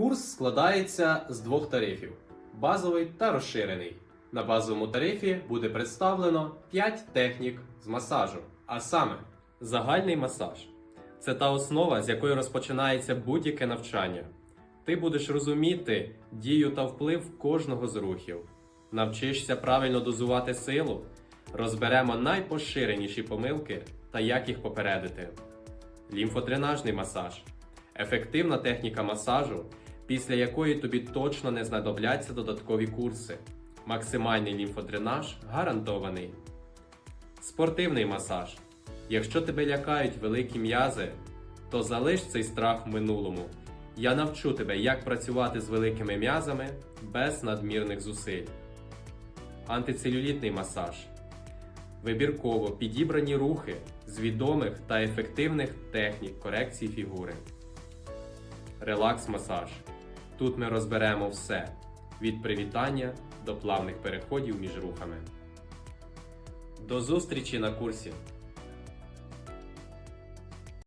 Курс складається з двох тарифів: базовий та розширений. На базовому тарифі буде представлено 5 технік з масажу, а саме загальний масаж. Це та основа, з якої розпочинається будь-яке навчання. Ти будеш розуміти дію та вплив кожного з рухів. Навчишся правильно дозувати силу, розберемо найпоширеніші помилки та як їх попередити. Лімфодренажний масаж ефективна техніка масажу, після якої тобі точно не знадобляться додаткові курси. Максимальний лімфодренаж гарантований. Спортивний масаж. Якщо тебе лякають великі м'язи, то залиш цей страх в минулому. Я навчу тебе, як працювати з великими м'язами без надмірних зусиль. Антицелюлітний масаж. Вибірково підібрані рухи з відомих та ефективних технік корекції фігури. Релакс-масаж. Тут ми розберемо все від привітання до плавних переходів між рухами. До зустрічі на курсі!